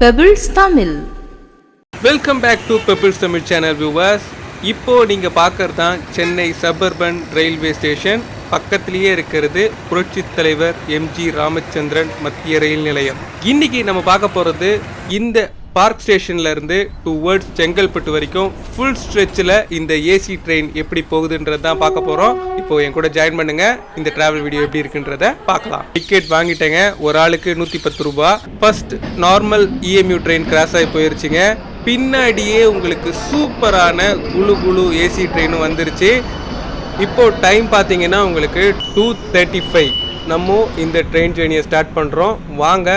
Pebbles Tamil welcome back to Pebbles Tamil channel viewers இப்போ நீங்கள் பார்க்கறது தான் சென்னை சபர்பன் ரயில்வே ஸ்டேஷன் பக்கத்திலேயே இருக்கிறது புரட்சி தலைவர் எம்ஜி ராமச்சந்திரன் மத்திய ரயில் நிலையம். இன்னைக்கு நம்ம பார்க்க போகிறது இந்த பார்க் ஸ்டேஷன்ல இருந்து டுவர்ட்ஸ் செங்கல்பட்டு வரைக்கும் ஃபுல் ஸ்ட்ரெச்சில் இந்த ஏசி ட்ரெயின் எப்படி போகுதுன்றது தான் பார்க்க போகிறோம் இப்போ என் கூட ஜாயின் பண்ணுங்க. இந்த டிராவல் வீடியோ எப்படி இருக்குன்றத பார்க்கலாம். டிக்கெட் வாங்கிட்டேங்க. ஒரு ஆளுக்கு நூற்றி பத்து ரூபா. First normal EMU train cross ஆகி போயிருச்சுங்க. பின்னாடியே உங்களுக்கு சூப்பரான குளு குளு ஏசி ட்ரெயினும் வந்துருச்சு. இப்போ டைம் பார்த்தீங்கன்னா உங்களுக்கு டூ தேர்ட்டி ஃபைவ் நம்ம இந்த ட்ரெயின் ஜேர்னியை ஸ்டார்ட் பண்ணுறோம் வாங்க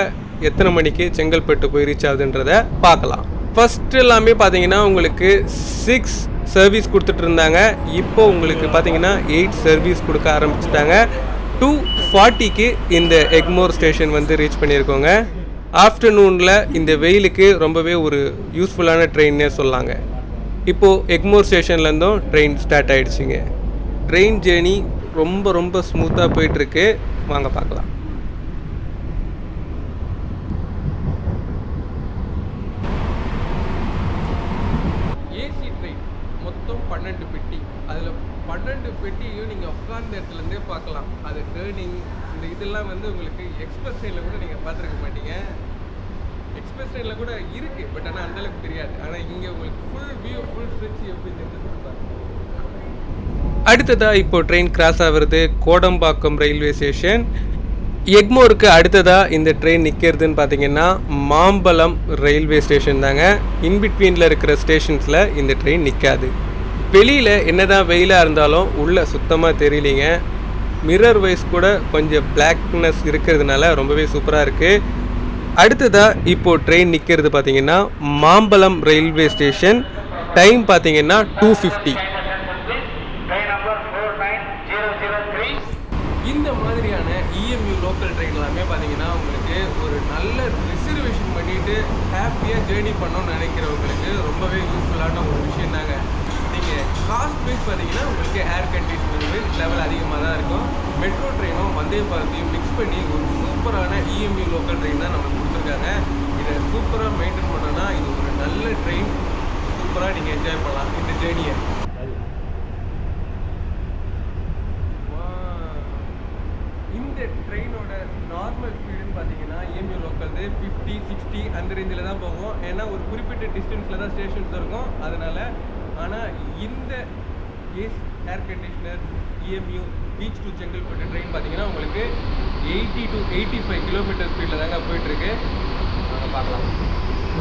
எத்தனை மணிக்கு செங்கல்பட்டு போய் ரீச் ஆகுதுன்றத பார்க்கலாம். ஃபர்ஸ்ட் எல்லாமே பார்த்தீங்கன்னா உங்களுக்கு சிக்ஸ் சர்வீஸ் கொடுத்துட்டு இருந்தாங்க. இப்போ உங்களுக்கு பார்த்தீங்கன்னா எயிட் சர்வீஸ் கொடுக்க ஆரம்பிச்சிட்டாங்க. டூ ஃபார்ட்டிக்கு இந்த எக்மோர் ஸ்டேஷன் வந்து ரீச் பண்ணியிருக்கோங்க. ஆஃப்டர்நூனில் இந்த வெயிலுக்கு ரொம்பவே ஒரு யூஸ்ஃபுல்லான ட்ரெயின்னே சொல்லாங்க. இப்போது எக்மோர் ஸ்டேஷன்லேருந்தும் ட்ரெயின் ஸ்டார்ட் ஆகிடுச்சிங்க ட்ரெயின் ஜேர்னி ரொம்ப ரொம்ப ஸ்மூத்தாக போயிட்டுருக்கு. வாங்க பார்க்கலாம் ஏசி ட்ரெயின் மொத்தம் பன்னெண்டு பெட்டி அதில் பன்னெண்டு பெட்டியும் நீங்கள் உட்கார்ந்த இடத்துலேருந்தே பார்க்கலாம். அது டேர்னிங் இந்த இதெல்லாம் வந்து உங்களுக்கு எக்ஸ்பிரஸ் ட்ரெயினில் கூட நீங்கள் பார்த்துருக்க மாட்டீங்க. எக்ஸ்பிரஸ் ட்ரெயினில் கூட இருக்குது பட் ஆனால் அந்தளவுக்கு தெரியாது. ஆனால் இங்கே உங்களுக்கு ஃபுல் வியூ ஃபுல் ஸ்ட்ரெச் எப்படி தெரிஞ்சது இப்போ ட்ரெயின் கிராஸ் ஆகுறது கோடம்பாக்கம் ரயில்வே ஸ்டேஷன் எக்மோருக்கு அடுத்ததாக இந்த ட்ரெயின் நிற்கிறதுன்னு பார்த்தீங்கன்னா மாம்பலம் ரயில்வே ஸ்டேஷன் தாங்க. இன்பிட்வீனில் இருக்கிற ஸ்டேஷன்ஸில் இந்த ட்ரெயின் நிற்காது வெளியில் என்னதான் வெயிலாக இருந்தாலும் உள்ளே சுத்தமாக தெரியலீங்க. மிரர் வைஸ் கூட கொஞ்சம் பிளாக்னஸ் இருக்கிறதுனால ரொம்பவே சூப்பராக இருக்குது அடுத்ததாக இப்போது ட்ரெயின் நிற்கிறது பார்த்தீங்கன்னா மாம்பலம் ரயில்வே ஸ்டேஷன் டைம் பார்த்தீங்கன்னா டூ ஃபிஃப்டி இந்த மாதிரியான இஎம்யூ லோக்கல் ட்ரெயின் எல்லாமே பார்த்தீங்கன்னா உங்களுக்கு ஒரு நல்ல ரிசர்வேஷன் பண்ணிட்டு ஹாப்பியாக ஜேர்னி பண்ணணும்னு நினைக்கிறவங்களுக்கு ரொம்பவே யூஸ்ஃபுல்லான ஒரு காஸ்ட் வைஸ் பார்த்தீங்கன்னா உங்களுக்கு ஏர் கண்டிஷனர் லெவல் அதிகமாக தான் இருக்கும். மெட்ரோ ட்ரெயினும் வந்தே பாரத்தையும் மிக்ஸ் பண்ணி ஒரு சூப்பரான இஎம்இ லோக்கல் ட்ரெயின் தான் நமக்கு கொடுத்துருக்காங்க. இதை சூப்பராக மெயின்டைன் பண்ணோன்னா இது ஒரு நல்ல ட்ரெயின் சூப்பராக நீங்கள் என்ஜாய் பண்ணலாம் இந்த ஜேர்னியை இந்த ட்ரெயினோட நார்மல் ஸ்பீடுன்னு பார்த்தீங்கன்னா ஏமியூ லோக்கல்து ஃபிஃப்டி சிக்ஸ்டி அந்த ரேஞ்சில் தான் போகும். ஏன்னா ஒரு குறிப்பிட்ட டிஸ்டன்ஸில் தான் ஸ்டேஷன்ஸ் இருக்கும். அதனால் ஆனால் இந்த AC air conditioner EMU beach to Chengalpattu train பார்த்தீங்கன்னா உங்களுக்கு eighty to eighty five kilometre ஸ்பீடில் தாங்க போயிட்டுருக்கு. பார்க்கலாம்.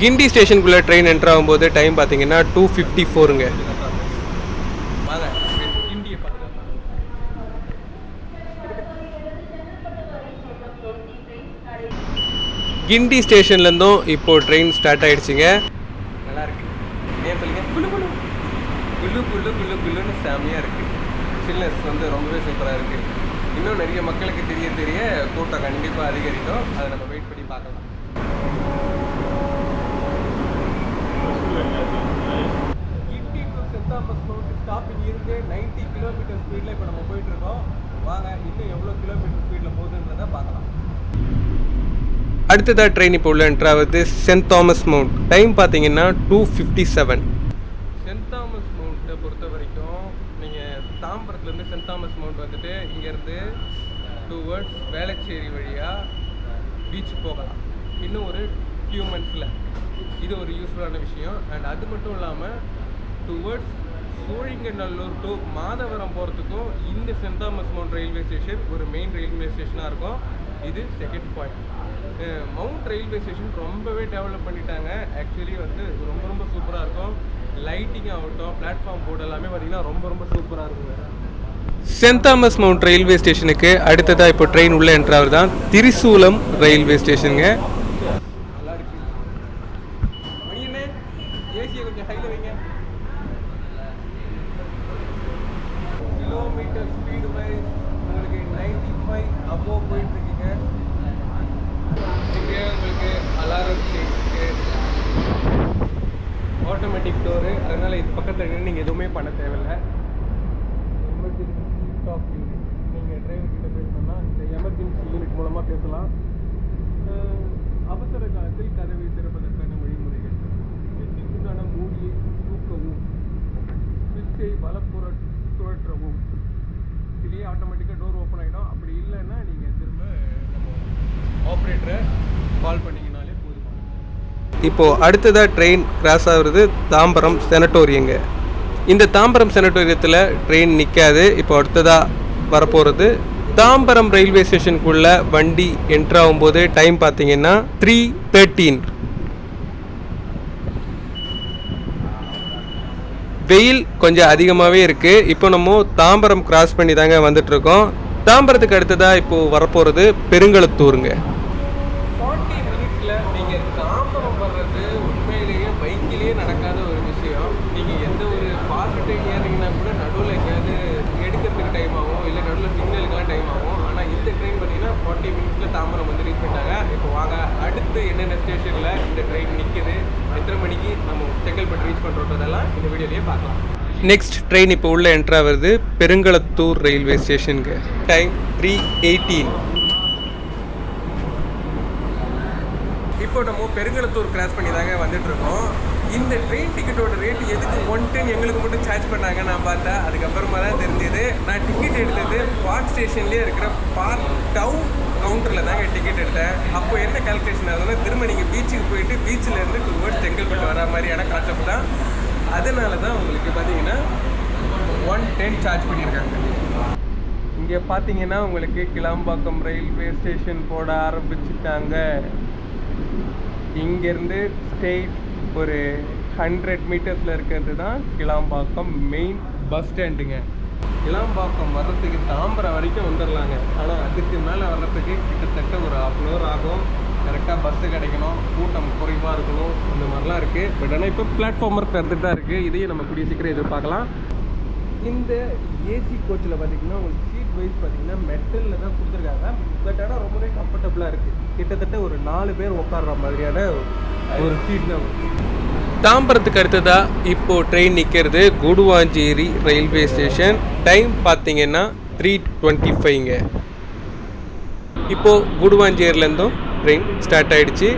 கிண்டி ஸ்டேஷனுக்குள்ளே ட்ரெயின் என்ட்ரு ஆகும்போது டைம் பார்த்தீங்கன்னா டூ ஃபிஃப்டி ஃபோருங்க வாங்க கிண்டியை பார்த்துக்கலாம் கிண்டி ஸ்டேஷன்லேருந்தும் இப்போ ட்ரெயின் ஸ்டார்ட் ஆயிடுச்சுங்க. நல்லா இருக்கு. ஏன் சொல்லுங்க குளு குளு குளு குளு குளு குளுன்னு செமையாக இருக்கு. சில்னஸ் வந்து ரொம்பவே சூப்பராக இருக்கு. இன்னும் நிறைய மக்களுக்கு தெரிய தெரிய கூட்டம் கண்டிப்பாக அதிகரிக்கும். அதை நம்ம வெயிட் பண்ணி பார்க்கலாம். Guindy to Saint Thomas Mount stopping இருந்து நைன்ட்டி கிலோமீட்டர் ஸ்பீடில் இப்போ நம்ம போயிட்டு இருக்கோம். வாங்க இன்னும் எவ்வளோ கிலோமீட்டர் ஸ்பீடில் போகுதுன்றதை பார்க்கலாம். அடுத்ததாக ட்ரெயின் இப்போ உள்ள என்ட்ரு ஆகுது சென்ட் தாமஸ் மவுண்ட் டைம் பார்த்தீங்கன்னா two fifty seven Saint Thomas மவுண்ட்டை பொறுத்த வரைக்கும் நீங்கள் தாம்பரத்துலேருந்து சென்ட் தாமஸ் மவுண்ட் வந்துட்டு இங்கேருந்து டுவர்ட்ஸ் வேளச்சேரி வழியாக பீச் போகலாம். இன்னும் ஒரு ஃபியூ மந்த்ஸில் இது ஒரு யூஸ்ஃபுல்லான விஷயம். அண்ட் அது மட்டும் இல்லாமல் டுவர்ட்ஸ் சோழிங்கநல்லூர் டு மாதவரம் போகிறதுக்கும் இந்த Saint Thomas Mount railway station ஒரு மெயின் ரயில்வே ஸ்டேஷனாக இருக்கும். இது second point Mount railway station ரொம்பவே டெவலப் பண்ணிட்டாங்க. ஆக்சுவலி வந்து ரொம்ப ரொம்ப சூப்பராக இருக்கும். லைட்டிங் ஆகட்டும் பிளாட்ஃபார்ம் போர்டு எல்லாமே பார்த்தீங்கன்னா ரொம்ப ரொம்ப சூப்பராக இருக்குங்க சென்ட் தாமஸ் மவுண்ட் ரயில்வே ஸ்டேஷனுக்கு அடுத்ததாக இப்போ ட்ரெயின் உள்ள என்றவர் தான் திரிசூலம் ரயில்வே ஸ்டேஷனுங்க. கிலோமீட்டர் வைஸ் உங்களுக்கு அபோவ் உங்களுக்கு அலாரம் ஆட்டோமேட்டிக் டோரு அதனால இது பக்கத்தில் நீங்கள் எதுவுமே பண்ண தேவையில்லை. பேசலாம் அவசர காலத்தில் கதவை திறப்பதற்கான குளிர்சான மூடியை தூக்கவும் சுவிட்சை வலப்புற சுழற்றவும். இதுலேயே ஆட்டோமேட்டிக்காக டோர் ஓப்பன் ஆகிடும் அப்படி இல்லைன்னா நீங்கள் திரும்ப ஆப்ரேட்டரை கால் பண்ணிங்கனாலே போதுமானது இப்போது அடுத்ததாக ட்ரெயின் கிராஸ் ஆகுறது தாம்பரம் செனட்டோரியங்க இந்த தாம்பரம் செனட்டோரியத்தில் ட்ரெயின் நிற்காது இப்போ அடுத்ததாக வரப்போகிறது தாம்பரம் ரயில்வே ஸ்டேஷனுக்குள்ள வண்டி என்ட்ரு ஆகும்போது டைம் பார்த்தீங்கன்னா த்ரீ தேர்ட்டீன் வெயில் கொஞ்சம் அதிகமாகவே இருக்குது இப்போ நம்ம தாம்பரம் கிராஸ் பண்ணி தாங்க வந்துட்டுருக்கோம் தாம்பரத்துக்கு அடுத்ததாக இப்போது வரப்போகிறது பெருங்களத்தூருங்க ஃபார்ட்டி மினிட்ஸில் நீங்கள் தாம்பரம் வர்றது உண்மையிலேயே பைக்கிலேயே நடக்காத ஒரு விஷயம் நீங்கள் எந்த ஒரு ஃபாஸ்ட் ட்ரெயின் ஏறிங்கன்னா கூட நடுவில் எங்கேயாவது எடுக்கிறதுக்கு டைம் ஆகும் இல்லை நடுவில் சிக்னலுக்கெல்லாம் டைம் ஆகும் ஆனால் இந்த ட்ரெயின் பார்த்தீங்கன்னா ஃபார்ட்டி மினிட்ஸில் தாம்பரம் வந்து ரீச் பண்ணிட்டாங்க இப்போ வாங்க அடுத்து என்னென்ன ஸ்டேஷனில் இந்த ட்ரெயின் நிற்குது எத்தனை மணிக்கு நம்ம செங்கல்பட்டு ரீச் பண்ணுறோன்றதெல்லாம் இந்த வீடியோலேயே பார்க்கலாம். நெக்ஸ்ட் ட்ரெயின் இப்போ உள்ள என்ட்ரா வருது பெருங்களத்தூர் ரயில்வே ஸ்டேஷனுக்கு டைம் த்ரீ எயிட்டீன் இப்போ நம்ம பெருங்களத்தூர் கிராஸ் பண்ணி தாங்க வந்துட்டு இருக்கோம் இந்த ட்ரெயின் டிக்கெட்டோட ரேட் எதுக்கு ஒன் டென் எங்களுக்கு மட்டும் சார்ஜ் பண்ணாங்க நான் பார்த்தேன். அதுக்கப்புறமா தான் தெரிஞ்சது. நான் டிக்கெட் எடுத்தது பார்க் ஸ்டேஷன்லேயே இருக்கிற பார்க் டவுன் கவுண்டரில் தாங்க டிக்கெட் எடுத்தேன். அப்போ என்ன கால்குலேஷன் ஆகுதுன்னா திரும்ப நீங்கள் பீச்சுக்கு போயிட்டு பீச்சில் இருந்து டுவர்ட்ஸ் செங்கல்பட்டு வர மாதிரியான கான்செப்ட் தான் அதனால தான் உங்களுக்கு பார்த்தீங்கன்னா ஒன் டென் சார்ஜ் பண்ணியிருக்காங்க. இங்கே பார்த்தீங்கன்னா உங்களுக்கு கிளாம்பாக்கம் ரயில்வே ஸ்டேஷன் போட ஆரம்பிச்சுட்டாங்க. இங்கேருந்து ஸ்டேட் ஒரு ஹண்ட்ரட் மீட்டர்ஸில் இருக்கிறது தான் கிளாம்பாக்கம் மெயின் பஸ் ஸ்டாண்டுங்க கிளாம்பாக்கம் வர்றதுக்கு தாம்பரம் வரைக்கும் வந்துடலாங்க. ஆனால் அதுக்கு மேலே வர்றதுக்கு கிட்டத்தட்ட ஒரு ஹாஃப் அன் ஹவர் ஆகும். கரெக்டாக பஸ்ஸு கிடைக்கணும். கூட்டம் குறைவாக இருக்கணும். இந்த மாதிரிலாம் இருக்குது பட் ஆனால் இப்போ பிளாட்ஃபார்ம் ஒர்க் நடந்துட்டு தான் இருக்குது இதையும் நம்ம கூடிய சீக்கிரம் எதிர்பார்க்கலாம். இந்த ஏசி கோச்சில் பார்த்தீங்கன்னா உங்களுக்கு சீட் வைஸ் பார்த்தீங்கன்னா மெட்டலில் தான் கொடுத்துருக்காங்க. பட் ஆனால் ரொம்பவே கம்ஃபர்டபுளாக இருக்குது கிட்டத்தட்ட ஒரு நாலு பேர் உட்கார்ற மாதிரியான ஒரு சீட் தான். தாம்பரத்துக்கு அடுத்ததா இப்போ ட்ரெயின் நிற்கிறது குடுவாஞ்சேரி ரயில்வே ஸ்டேஷன் டைம் பார்த்தீங்கன்னா த்ரீ டுவெண்ட்டி ஃபைவ்ங்க இப்போது குடுவாஞ்சேரிலேருந்தும் ட்ரெயின் ஸ்டார்ட் ஆயிடுச்சு.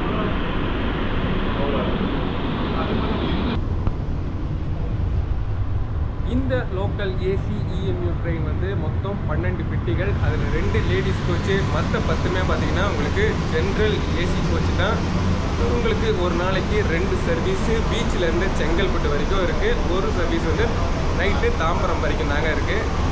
இந்த லோக்கல் ஏசி இஎம்யூ ட்ரெயின் வந்து மொத்தம் பன்னெண்டு பெட்டிகள். அதில் ரெண்டு லேடிஸ் கோச்சு மற்ற பத்துமே பார்த்தீங்கன்னா உங்களுக்கு ஜென்ரல் ஏசி கோச்சு தான். உங்களுக்கு ஒரு நாளைக்கு ரெண்டு சர்வீஸு பீச்சிலேருந்து செங்கல்பட்டு வரைக்கும் இருக்குது ஒரு சர்வீஸ் வந்து நைட்டு தாம்பரம் வரைக்கும் தாங்க இருக்குது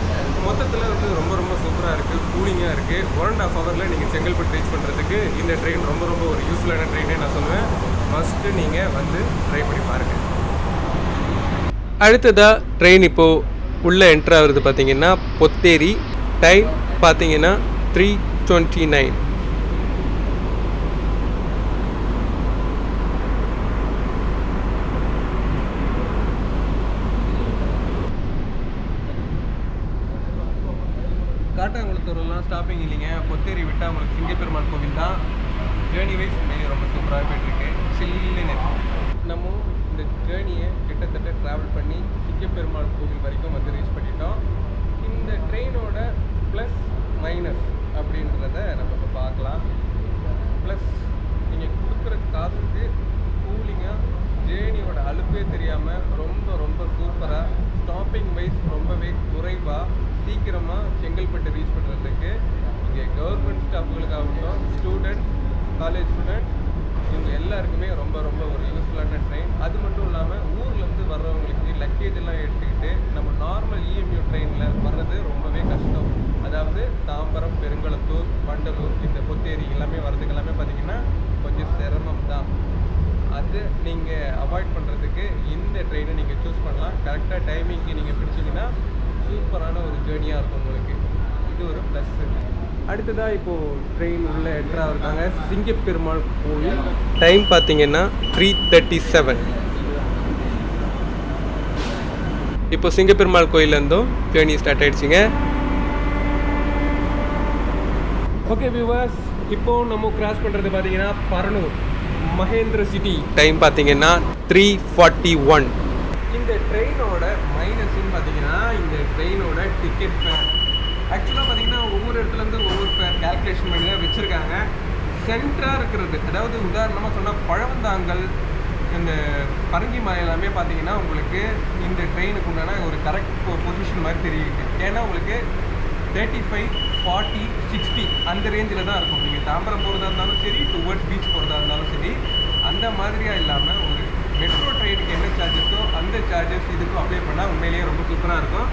மொத்தத்தில் வந்து ரொம்ப ரொம்ப சூப்பராக இருக்குது கூலிங்காக இருக்குது ஒன் அண்ட் ஆஃப் ஹவரில் நீங்கள் செங்கல்பட்டு ரீச் பண்ணுறதுக்கு இந்த ட்ரெயின் ரொம்ப ரொம்ப ஒரு யூஸ்ஃபுல்லான ட்ரெயினே நான் சொல்லுவேன். ஃபஸ்ட்டு நீங்கள் வந்து ட்ரை பண்ணி பாருங்கள் அடுத்ததாக ட்ரெயின் இப்போது உள்ளே என்ட்ரு ஆகுறது பார்த்தீங்கன்னா பொத்தேரி. டைம் பார்த்தீங்கன்னா த்ரீ டுவெண்ட்டி நைன் காட்டாங்குளத்தூர்லாம் இல்லைங்க. பொத்தேரி விட்டால் உங்களுக்கு சிங்கப்பெருமாள் கோவில் தான். ஜேர்னி வைஸ் மெயின் ரொம்ப சூப்பராக போயிட்டுருக்கு. சில்லுன்னு நம்ம இந்த ஜேர்னியை கிட்டத்தட்ட ட்ராவல் பண்ணி சிங்கப்பெருமாள் கோவில் வரைக்கும் வந்து ரீச் பண்ணிட்டோம். இந்த ட்ரெயினோட ப்ளஸ் மைனஸ் அப்படின்றத நம்ம இப்போ பார்க்கலாம். ப்ளஸ் நீங்கள் கொடுக்குற காசுக்கு கூலிங்காக ஜேர்னியோட அலுப்பே தெரியாமல் ரொம்ப ரொம்ப சூப்பராக ஸ்டாப்பிங் வைஸ் ரொம்பவே குறைவாக சீக்கிரமாக செங்கல்பட்டு ரீச் பண்ணுறதுக்கு இங்கே கவர்மெண்ட் ஸ்டாஃப்களுக்காகட்டும் ஸ்டூடெண்ட்ஸ் காலேஜ் ஸ்டூடெண்ட்ஸ் இவங்க எல்லாருக்குமே ரொம்ப ரொம்ப ஒரு யூஸ்ஃபுல்லான ட்ரெயின் அது மட்டும் இல்லாமல் ஊர்லேருந்து வர்றவங்களுக்கு லக்கேஜ் எல்லாம் எடுத்துக்கிட்டு நம்ம நார்மல் இஎம்யூ ட்ரெயினில் வர்றது ரொம்பவே கஷ்டம். அதாவது தாம்பரம் பெருங்களத்தூர் வண்டலூர் இந்த பொத்தேரி எல்லாமே வர்றதுக்கு எல்லாமே பார்த்தீங்கன்னா கொஞ்சம் சிரமம் தான். அது நீங்கள் அவாய்ட் பண்ணுறதுக்கு இந்த ட்ரெயினை நீங்கள் சூஸ் பண்ணலாம். கரெக்டாக டைமிங்க்கு நீங்கள் பிடிச்சிங்கன்னா சூப்பரான ஒரு ஜேர்னியாக இருக்கும் உங்களுக்கு. இது ஒரு ப்ளஸ் அடுத்ததாக இப்போது ட்ரெயின் உள்ள எட்டராக இருக்காங்க. சிங்கப்பெருமாள் கோயில். டைம் பார்த்தீங்கன்னா த்ரீ தேர்ட்டி செவன் இப்போ சிங்கப்பெருமாள் கோயிலேருந்தும் ஜேர்னி ஸ்டார்ட் ஆயிடுச்சுங்க. ஓகே வியூவர்ஸ் இப்போ நம்ம கிராஸ் பண்ணுறது பார்த்தீங்கன்னா பரனூர் மகேந்திர சிட்டி டைம் பார்த்தீங்கன்னா த்ரீ ஃபார்ட்டி ஒன் இந்த ட்ரெயினோட மைனஸ்ன்னு பார்த்தீங்கன்னா இந்த ட்ரெயினோட டிக்கெட் ஃபேர் ஆக்சுவலாக பார்த்தீங்கன்னா ஒவ்வொரு இடத்துலேருந்து ஒவ்வொரு கேல்குலேஷன் கால்குலேஷன் பண்ணி தான் வச்சுருக்காங்க. சென்டராக இருக்கிறது அதாவது உதாரணமாக சொன்னால் பழவந்தாங்கல் இந்த பரங்கி மலை எல்லாமே பார்த்தீங்கன்னா உங்களுக்கு இந்த ட்ரெயினுக்கு உண்டான ஒரு கரெக்ட் பொசிஷன் மாதிரி தெரியுது. ஏன்னா உங்களுக்கு தேர்ட்டி ஃபைவ் ஃபார்ட்டி சிக்ஸ்டி அந்த ரேஞ்சில் தான் இருக்கும். நீங்கள் தாம்பரம் போகிறதா இருந்தாலும் சரி டுவர்ட்ஸ் பீச் போகிறதா இருந்தாலும் சரி அந்த மாதிரியாக இல்லாமல் ஒரு மெட்ரோ ட்ரெயினுக்கு என்ன சார்ஜஸோ அந்த சார்ஜஸ் இதுக்கும் அப்ளை பண்ணால் உண்மையிலேயே ரொம்ப சூப்பராக இருக்கும்.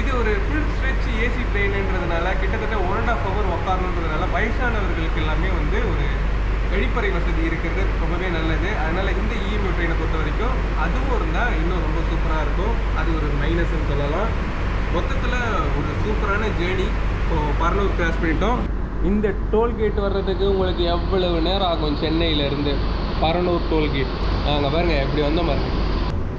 இது ஒரு ஃபுல் ஸ்ட்ரெச் ஏசி ட்ரெயின்ன்றதுனால கிட்டத்தட்ட ஒன் அண்ட் ஆஃப் ஹவர் உட்காரணுன்றதுனால வயசானவர்களுக்கு எல்லாமே வந்து ஒரு கழிப்பறை வசதி இருக்கிறது ரொம்பவே நல்லது. அதனால் இந்த இஎம்யூ ட்ரெயினை பொறுத்த வரைக்கும் அதுவும் இருந்தால் இன்னும் ரொம்ப சூப்பராக இருக்கும். அது ஒரு மைனஸ்ன்னு சொல்லலாம். மொத்தத்தில் ஒரு சூப்பரான ஜேர்னி இப்போது பரலூர் கிராஸ் பண்ணிட்டோம். இந்த டோல்கேட் வர்றதுக்கு உங்களுக்கு எவ்வளவு நேரம் ஆகும் சென்னையிலேருந்து பரனூர் டோல்கேட் நாங்கள் பாருங்கள் எப்படி வந்தோம் பாருங்க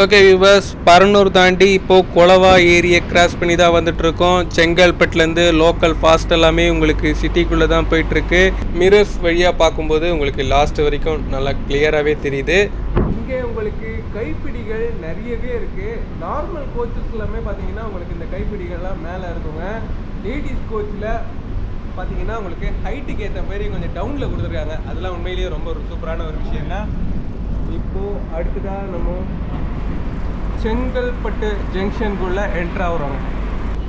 ஓகே விவர்ஸ் பரனூர் தாண்டி இப்போது குளவா ஏரியை கிராஸ் பண்ணி தான் வந்துட்டுருக்கோம். செங்கல்பட்டுலேருந்து லோக்கல் ஃபாஸ்ட் எல்லாமே உங்களுக்கு சிட்டிக்குள்ளே தான் போயிட்டுருக்கு. மிரர்ஸ் வழியாக பார்க்கும்போது உங்களுக்கு லாஸ்ட் வரைக்கும் நல்லா கிளியராகவே தெரியுது. இங்கே உங்களுக்கு கைப்பிடிகள் நிறையவே இருக்குது நார்மல் கோச்சஸ் எல்லாமே பார்த்தீங்கன்னா உங்களுக்கு இந்த கைப்பிடிகள்லாம் மேலே இருக்குங்க. லேடிஸ் கோச்சில் பார்த்தீங்கன்னா உங்களுக்கு ஹைட்டுக்கு ஏற்ற மாதிரி கொஞ்சம் டவுனில் கொடுத்துருக்காங்க. அதெல்லாம் உண்மையிலேயே ரொம்ப ஒரு சூப்பரான ஒரு விஷயம் தான் இப்போது அடுத்ததாக நம்ம செங்கல்பட்டு ஜங்ஷனுக்குள்ளே என்ட்ரு ஆகிறோம்.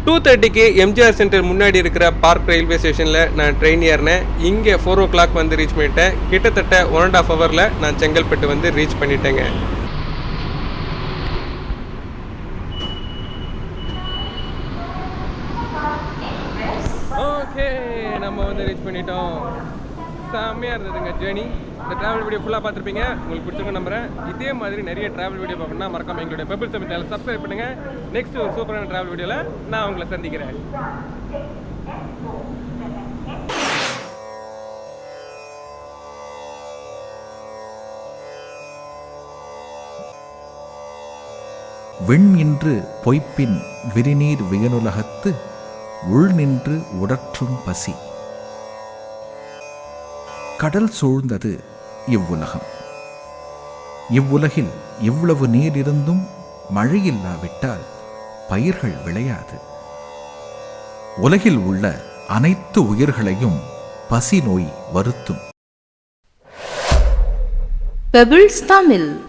டூ தேர்ட்டிக்கு எம்ஜிஆர் சென்டர் முன்னாடி இருக்கிற பார்க் ரயில்வே ஸ்டேஷனில் நான் ட்ரெயின் ஏறினேன். இங்கே ஃபோர் ஓ கிளாக் வந்து ரீச் பண்ணிட்டேன். கிட்டத்தட்ட ஒன் அண்ட் ஆஃப் ஹவரில் நான் செங்கல்பட்டு வந்து ரீச் பண்ணிட்டேங்க. ஓகே நம்ம வந்து ரீச் பண்ணிட்டோம். செம்மையாக இருந்ததுங்க ஜேர்னி இந்த ட்ராவல் வீடியோ ஃபுல்லாக பார்த்துருப்பீங்க. உங்களுக்கு பிடிச்சிருக்க நம்புறேன். இதே மாதிரி நிறைய ட்ராவல் வீடியோ பார்க்கணும்னா மறக்காம எங்களுடைய பெபிள் தமிழ் சேனல் சப்ஸ்கிரைப் பண்ணுங்க. நெக்ஸ்ட் ஒரு சூப்பரான ட்ராவல் வீடியோவில் நான் உங்களை சந்திக்கிறேன். விண் நின்று பொய்ப்பின் விரிநீர் வியனுலகத்து உள் நின்று உடற்றும் பசி. கடல் சூழ்ந்தது இவ்வுலகம். இவ்வுலகில் இவ்வளவு நீர் இருந்தும் மழையில்லாவிட்டால் பயிர்கள் விளையாது. உலகில் உள்ள அனைத்து உயிர்களையும் பசி நோய் வருத்தும். பெபிள்ஸ் தமிழ்